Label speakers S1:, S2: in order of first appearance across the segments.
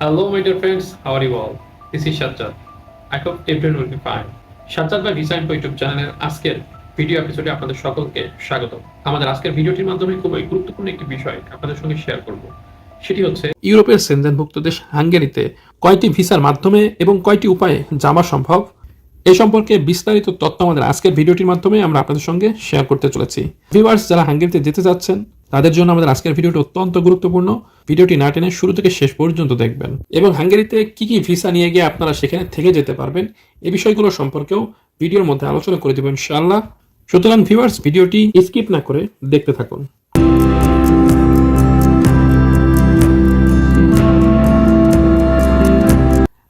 S1: Hello, my dear friends. How are you all? This is Sajjad. I hope everyone will be fine. Sajjad ভাই design YouTube চ্যানেলের আজকের video এপিসোডে আপনাদের সকলকে স্বাগত আমাদের আজকের ভিডিওটির মাধ্যমে খুবই গুরুত্বপূর্ণ একটি বিষয় আপনাদের সঙ্গে শেয়ার করব সেটি হচ্ছে ইউরোপের সেনজেনভুক্ত দেশ হাঙ্গেরিতে কয়টি ভিসার মাধ্যমে এবং কয়টি উপায়ে যাওয়া সম্ভব এ সম্পর্কে বিস্তারিত তথ্য আমাদের আজকের ভিডিওটির মাধ্যমে আমরা আপনাদের সঙ্গে শেয়ার করতে চলেছি ভিউয়ার্স যারা হাঙ্গেরিতে যেতে যাচ্ছেন তাদের জন্য আমাদের আজকের ভিডিওটি অত্যন্ত গুরুত্বপূর্ণ। ভিডিওটি না টেনে শুরু থেকে শেষ পর্যন্ত দেখবেন। এবং হাঙ্গেরিতে কি কি ভিসা নিয়ে গিয়ে আপনারা সেখানে থেকে যেতে পারবেন, এই বিষয়গুলো সম্পর্কেও ভিডিওর মধ্যে আলোচনা করে দেবেন ইনশাআল্লাহ। সুতরাং ভিউয়ার্স, ভিডিওটি স্কিপ না করে দেখতে থাকুন।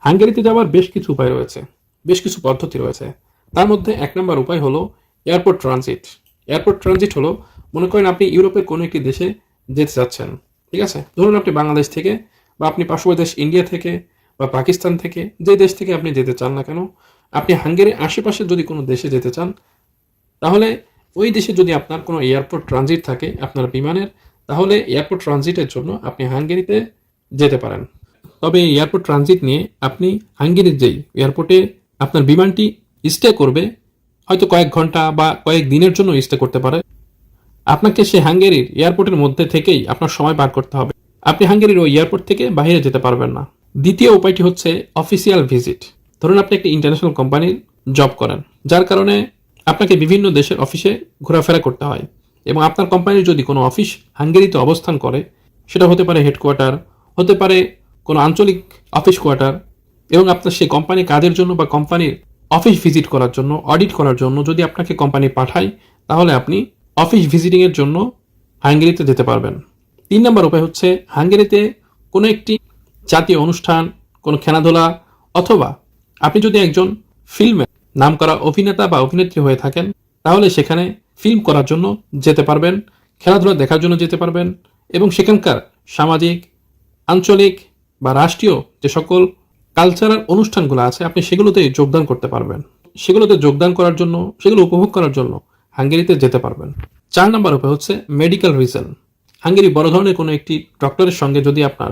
S1: হাঙ্গেরিতে যাওয়ার বেশ কিছু উপায় রয়েছে, বেশ কিছু পদ্ধতি রয়েছে। তার মধ্যে এক নম্বর উপায় হলো এয়ারপোর্ট ট্রানজিট। এয়ারপোর্ট ট্রানজিট হলো মনে করেন আপনি ইউরোপের কোনো একটি দেশে যেতে চাচ্ছেন, ঠিক আছে? ধরুন আপনি বাংলাদেশ থেকে বা আপনি পার্শ্ববর্তী দেশ ইন্ডিয়া থেকে বা পাকিস্তান থেকে, যে দেশ থেকে আপনি যেতে চান না কেন, আপনি হাঙ্গেরির আশেপাশে যদি কোনো দেশে যেতে চান, তাহলে ওই দেশে যদি আপনার কোনো এয়ারপোর্ট ট্রানজিট থাকে আপনার বিমানের, তাহলে এয়ারপোর্ট ট্রানজিটের জন্য আপনি হাঙ্গেরিতে যেতে পারেন। তবে এয়ারপোর্ট ট্রানজিট নিয়ে আপনি হাঙ্গেরির যেই এয়ারপোর্টে আপনার বিমানটি স্টে করবে, হয়তো কয়েক ঘণ্টা বা কয়েক দিনের জন্য স্টে করতে পারে। আপনাকে সে হাঙ্গেরির এয়ারপোর্টের মধ্যে থেকেই আপনার সময় পার করতে হবে। আপনি হাঙ্গেরির ওই এয়ারপোর্ট থেকে বাইরে যেতে পারবেন না। দ্বিতীয় উপায়টি হচ্ছে অফিসিয়াল ভিজিট ধরুন আপনি একটি ইন্টারন্যাশনাল কোম্পানির জব করেন, যার কারণে আপনাকে বিভিন্ন দেশের অফিসে ঘোরাফেরা করতে হয় এবং আপনার কোম্পানির যদি কোনো অফিস হাঙ্গেরিতে অবস্থান করে, সেটা হতে পারে হেডকোয়ার্টার হতে পারে কোনো আঞ্চলিক অফিস কোয়ার্টার এবং আপনার সেই কোম্পানি কাজের জন্য বা কোম্পানির অফিস ভিজিট করার জন্য অডিট করার জন্য যদি আপনাকে কোম্পানি পাঠায়, তাহলে আপনি অফিস ভিজিটিংয়ের জন্য হাঙ্গেরিতে যেতে পারবেন। তিন নম্বর উপায় হচ্ছে হাঙ্গেরিতে কোনো একটি জাতীয় অনুষ্ঠান, কোনো খেলাধুলা অথবা আপনি যদি একজন ফিল্মে নাম করা অভিনেতা বা অভিনেত্রী হয়ে থাকেন, তাহলে সেখানে ফিল্ম করার জন্য যেতে পারবেন, খেলাধুলা দেখার জন্য যেতে পারবেন এবং সেখানকার সামাজিক, আঞ্চলিক বা রাষ্ট্রীয় যে সকল কালচারাল অনুষ্ঠানগুলো আছে, আপনি সেগুলোতে যোগদান করতে পারবেন। সেগুলোতে যোগদান করার জন্য, সেগুলো উপভোগ করার জন্য হাঙ্গেরিতে যেতে পারবেন। চার নম্বর উপায় হচ্ছে মেডিকেল রিজন হাঙ্গেরি বড় ধরনের কোনো একটি ডক্টরের সঙ্গে যদি আপনার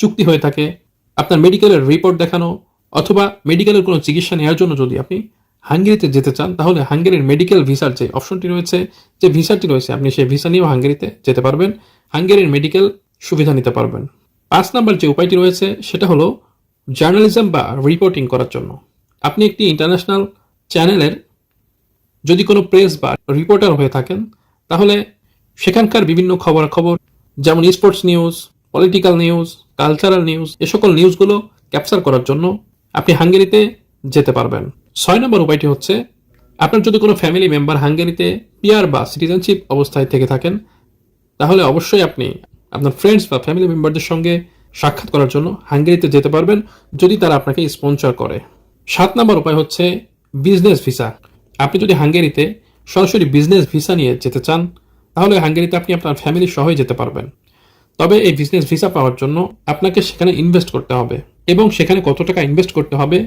S1: চুক্তি হয়ে থাকে, আপনার মেডিকেলের রিপোর্ট দেখানো অথবা মেডিকেলের কোনো চিকিৎসা নেওয়ার জন্য যদি আপনি হাঙ্গেরিতে যেতে চান, তাহলে হাঙ্গেরির মেডিকেল ভিসার যে অপশনটি রয়েছে, যে ভিসাটি রয়েছে, আপনি সেই ভিসা নিয়েও হাঙ্গেরিতে যেতে পারবেন, হাঙ্গেরির মেডিকেল সুবিধা নিতে পারবেন। পাঁচ নাম্বার যে উপায়টি রয়েছে, সেটা হলো জার্নালিজম বা রিপোর্টিং করার জন্য। আপনি একটি ইন্টারন্যাশনাল চ্যানেলের যদি কোনো প্রেস বা রিপোর্টার হয়ে থাকেন তাহলে সেখানকার বিভিন্ন খবরাখবর, যেমন sports news political news cultural news এ সকল নিউজগুলো ক্যাপচার করার জন্য আপনি হাঙ্গেরিতে যেতে পারবেন। ছয় নম্বর উপায়টি হচ্ছে, আপনার যদি কোনো ফ্যামিলি মেম্বার হাঙ্গেরিতে পিয়ার বা সিটিজেনশিপ অবস্থায় থেকে থাকেন, তাহলে অবশ্যই আপনি আপনার ফ্রেন্ডস বা ফ্যামিলি মেম্বারদের সঙ্গে সাক্ষাৎ করার জন্য হাঙ্গেরিতে যেতে পারবেন, যদি তারা আপনাকে স্পন্সর করে। সাত নম্বর উপায় হচ্ছে বিজনেস ভিসা আপনি যদি হাঙ্গেরিতে সরাসরি বিজনেস ভিসা নিয়ে যেতে চান, তাহলে হাঙ্গেরিতে আপনি আপনার ফ্যামিলি সহই যেতে পারবেন। তবে এই বিজনেস ভিসা পাওয়ার জন্য আপনাকে সেখানে ইনভেস্ট করতে হবে এবং সেখানে কত টাকা ইনভেস্ট করতে হবে,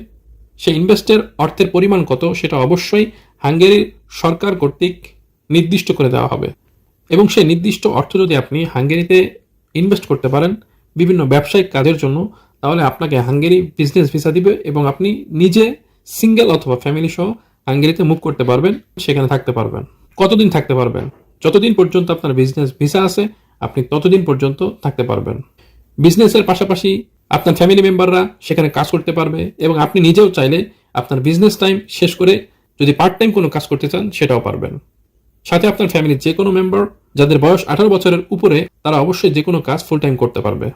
S1: সেই ইনভেস্টের অর্থের পরিমাণ কত সেটা অবশ্যই হাঙ্গেরির সরকার কর্তৃক নির্দিষ্ট করে দেওয়া হবে। এবং সেই নির্দিষ্ট অর্থ যদি আপনি হাঙ্গেরিতে ইনভেস্ট করতে পারেন বিভিন্ন ব্যবসায়িক কাজের জন্য, তাহলে আপনাকে হাঙ্গেরি বিজনেস ভিসা দিবে এবং আপনি নিজে সিঙ্গেল অথবা ফ্যামিলি সহ হাঙ্গেরিতে মুভ করতে পারবেন, সেখানে থাকতে পারবেন। কতদিন থাকতে পারবেন? যতদিন পর্যন্ত আপনার বিজনেস ভিসা আছে, আপনি ততদিন পর্যন্ত থাকতে পারবেন। বিজনেসের পাশাপাশি আপনার ফ্যামিলি মেম্বাররা সেখানে কাজ করতে পারবে এবং আপনি নিজেও চাইলে আপনার বিজনেস টাইম শেষ করে যদি পার্ট টাইম কোনো কাজ করতে চান, সেটাও পারবেন। সাথে আপনার ফ্যামিলির যে কোনো মেম্বার যাদের বয়স আঠারো বছরের উপরে, তারা অবশ্যই যে কোনো কাজ ফুল টাইম করতে পারবে।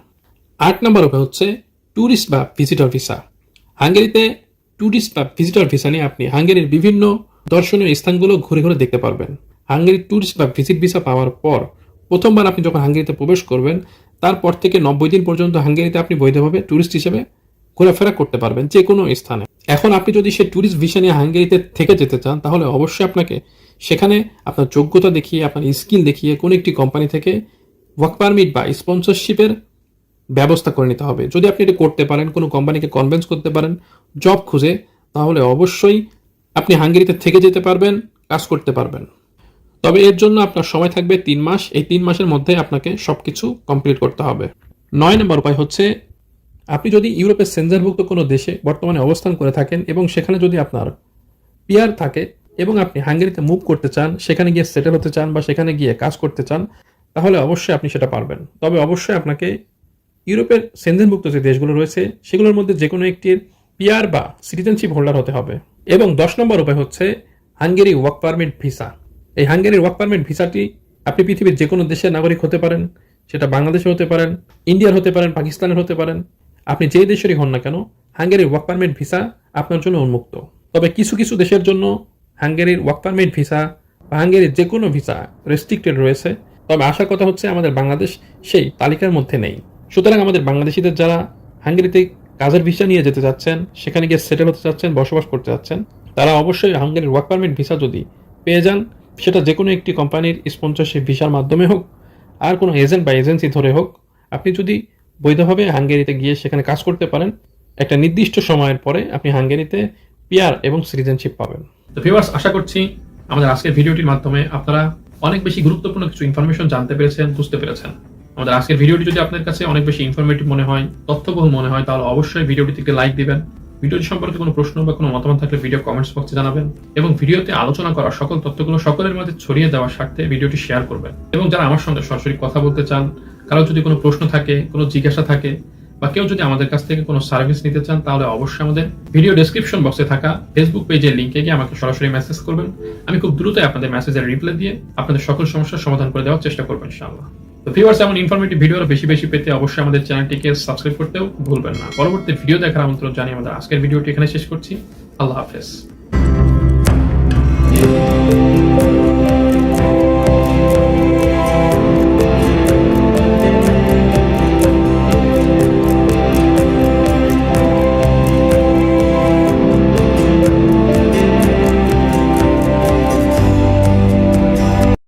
S1: আট নম্বর উপায় হচ্ছে ট্যুরিস্ট বা ভিজিটর ভিসা হাঙ্গেরিতে ট্যুরিস্ট বা ভিজিটর ভিসা নিয়ে আপনি হাঙ্গেরির বিভিন্ন দর্শনীয় স্থানগুলো ঘুরে ঘুরে দেখতে পারবেন। হাঙ্গেরির ট্যুরিস্ট বা ভিজিট ভিসা পাওয়ার পর প্রথমবার আপনি যখন হাঙ্গেরিতে প্রবেশ করবেন, তারপর থেকে নব্বই দিন পর্যন্ত হাঙ্গেরিতে আপনি বৈধভাবে ট্যুরিস্ট হিসেবে ঘোরাফেরা করতে পারবেন যে কোনো স্থানে। এখন আপনি যদি সে ট্যুরিস্ট ভিসা নিয়ে হাঙ্গেরিতে থেকে যেতে চান, তাহলে অবশ্যই আপনাকে সেখানে আপনার যোগ্যতা দেখিয়ে, আপনার স্কিল দেখিয়ে কোনো একটি কোম্পানি থেকে ওয়ার্ক পারমিট বা স্পন্সরশিপের ব্যবস্থা করে নিতে হবে। যদি আপনি এটা করতে পারেন, কোনো কোম্পানিকে কনভেন্স করতে পারেন জব খুঁজে, তাহলে অবশ্যই আপনি হাঙ্গেরিতে থেকে যেতে পারবেন, কাজ করতে পারবেন। তবে এর জন্য আপনার সময় থাকবে তিন মাস। এই তিন মাসের মধ্যে আপনাকে সবকিছু কমপ্লিট করতে হবে। নয় নম্বর উপায় হচ্ছে, আপনি যদি ইউরোপের সেন্সারভুক্ত কোনো দেশে বর্তমানে অবস্থান করে থাকেন এবং সেখানে যদি আপনার পিয়ার থাকে এবং আপনি হাঙ্গেরিতে মুভ করতে চান, সেখানে গিয়ে সেটেল হতে চান বা সেখানে গিয়ে কাজ করতে চান, তাহলে অবশ্যই আপনি সেটা পারবেন। তবে অবশ্যই আপনাকে ইউরোপের সেনজেনভুক্ত যে দেশগুলো রয়েছে, সেগুলোর মধ্যে যে কোনো একটির পিয়ার বা সিটিজেনশিপ হোল্ডার হতে হবে। এবং দশ নম্বর উপায় হচ্ছে হাঙ্গেরি ওয়ার্ক পারমিট ভিসা। এই হাঙ্গেরির ওয়ার্ক পারমিট ভিসাটি আপনি পৃথিবীর যে কোনো দেশের নাগরিক হতে পারেন, সেটা বাংলাদেশের হতে পারেন, ইন্ডিয়ার হতে পারেন, পাকিস্তানের হতে পারেন। আপনি যে দেশেরই হন না কেন হাঙ্গেরির ওয়ার্ক পারমিট ভিসা আপনার জন্য উন্মুক্ত। তবে কিছু কিছু দেশের জন্য হাঙ্গেরির ওয়ার্ক পারমিট ভিসা বা হাঙ্গেরির যে কোনো ভিসা রেস্ট্রিক্টেড রয়েছে। তবে আসার কথা হচ্ছে আমাদের বাংলাদেশ সেই তালিকার মধ্যে নেই। সুতরাং আমাদের বাংলাদেশিদের যারা হাঙ্গেরিতে কাজের ভিসা নিয়ে যেতে চাচ্ছেন, সেখানে গিয়ে সেটেল হতে চাচ্ছেন, বসবাস করতে চাচ্ছেন, তারা অবশ্যই হাঙ্গেরির ওয়ার্ক পারমিট ভিসা যদি পেয়ে যান, সেটা যে কোনো একটি কোম্পানির স্পন্সরশিপ ভিসার মাধ্যমে হোক, আর কোনো এজেন্ট বা এজেন্সি ধরে হোক, আপনি যদি বৈধভাবে হাঙ্গেরিতে গিয়ে সেখানে কাজ করতে পারেন, একটা নির্দিষ্ট সময়ের পরে আপনি হাঙ্গেরিতে পিয়ার এবং সিটিজেনশিপ পাবেন। তো ভিউয়ার্স আশা করছি আমাদের আজকের ভিডিওটির মাধ্যমে আপনারা অনেক বেশি গুরুত্বপূর্ণ কিছু ইনফরমেশন জানতে পেরেছেন, বুঝতে পেরেছেন। আমাদের আজকের ভিডিওটি যদি আপনার কাছে অনেক বেশি ইনফরমেটিভ মনে হয়, তথ্যবহুল মনে হয়, তাহলে অবশ্যই ভিডিওটিতে লাইক দিবেন। ভিডিওটি সম্পর্কে কোনো প্রশ্ন বা কোনো মতামত থাকলে ভিডিও কমেন্টস বক্সে জানাবেন এবং ভিডিওতে আলোচনা করা সকল তথ্যগুলো সকলের মাঝে ছড়িয়ে দেওয়ার স্বার্থে ভিডিওটি শেয়ার করবেন। এবং যারা আমার সঙ্গে সরাসরি কথা বলতে চান, কারও যদি কোনো প্রশ্ন থাকে, কোনো জিজ্ঞাসা থাকে, বা কেউ যদি আমাদের কাছ থেকে কোনো সার্ভিস নিতে চান, তাহলে অবশ্যই আমাদের ভিডিও ডেসক্রিপশন বক্সে থাকা ফেসবুক পেজের লিঙ্কে গিয়ে আমাকে সরাসরি মেসেজ করবেন। আমি খুব দ্রুতই আপনাদের মেসেজের রিপ্লাই দিয়ে আপনাদের সকল সমস্যার সমাধান করে দেওয়ার চেষ্টা করবেন ইনশাআল্লাহ। তো ভিউয়ার্স এমন ইনফরমেটিভ ভিডিও আরও বেশি বেশি পেতে অবশ্যই আমাদের চ্যানেলটিকে সাবস্ক্রাইব করতেও ভুলবেন না। পরবর্তী ভিডিও দেখার আমন্ত্রণ জানিয়ে আমাদের আজকের ভিডিওটি এখানে শেষ করছি। আল্লাহ হাফেজ।